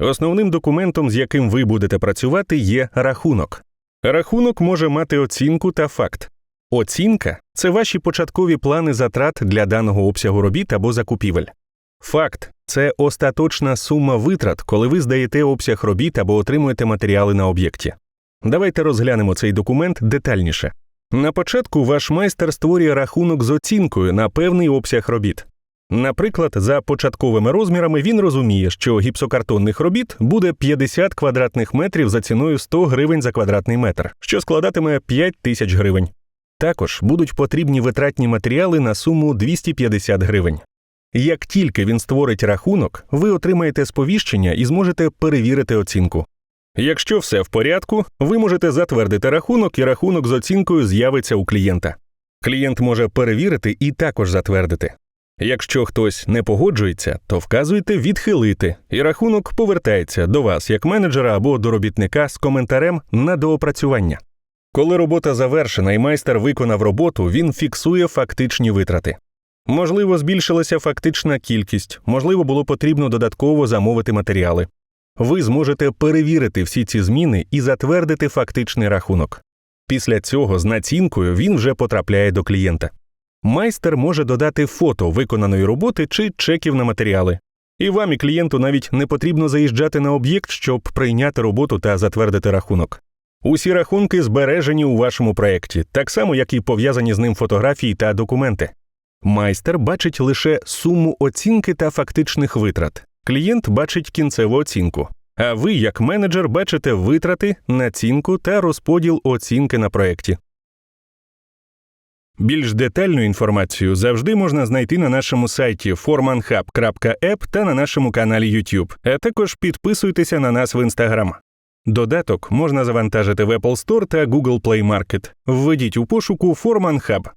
Основним документом, з яким ви будете працювати, є рахунок. Рахунок може мати оцінку та факт. Оцінка це ваші початкові плани затрат для даного обсягу робіт або закупівель. Факт це остаточна сума витрат, коли ви здаєте обсяг робіт або отримуєте матеріали на об'єкті. Давайте розглянемо цей документ детальніше. На початку ваш майстер створює рахунок з оцінкою на певний обсяг робіт. Наприклад, за початковими розмірами він розуміє, що гіпсокартонних робіт буде 50 квадратних метрів за ціною 100 гривень за квадратний метр, що складатиме 5 тисяч гривень. Також будуть потрібні витратні матеріали на суму 250 гривень. Як тільки він створить рахунок, ви отримаєте сповіщення і зможете перевірити оцінку. Якщо все в порядку, ви можете затвердити рахунок, і рахунок з оцінкою з'явиться у клієнта. Клієнт може перевірити і також затвердити. Якщо хтось не погоджується, то вказуйте відхилити, і рахунок повертається до вас як менеджера або до робітника з коментарем на доопрацювання. Коли робота завершена і майстер виконав роботу, він фіксує фактичні витрати. Можливо, збільшилася фактична кількість, можливо, було потрібно додатково замовити матеріали. Ви зможете перевірити всі ці зміни і затвердити фактичний рахунок. Після цього з націнкою він вже потрапляє до клієнта. Майстер може додати фото виконаної роботи чи чеків на матеріали. І вам і клієнту навіть не потрібно заїжджати на об'єкт, щоб прийняти роботу та затвердити рахунок. Усі рахунки збережені у вашому проєкті, так само як і пов'язані з ним фотографії та документи. Майстер бачить лише суму оцінки та фактичних витрат. Клієнт бачить кінцеву оцінку. А ви, як менеджер, бачите витрати, націнку та розподіл оцінки на проєкті. Більш детальну інформацію завжди можна знайти на нашому сайті formanhub.app та на нашому каналі YouTube, а також підписуйтеся на нас в Instagram. Додаток можна завантажити в Apple Store та Google Play Market. Введіть у пошуку Forman Hub.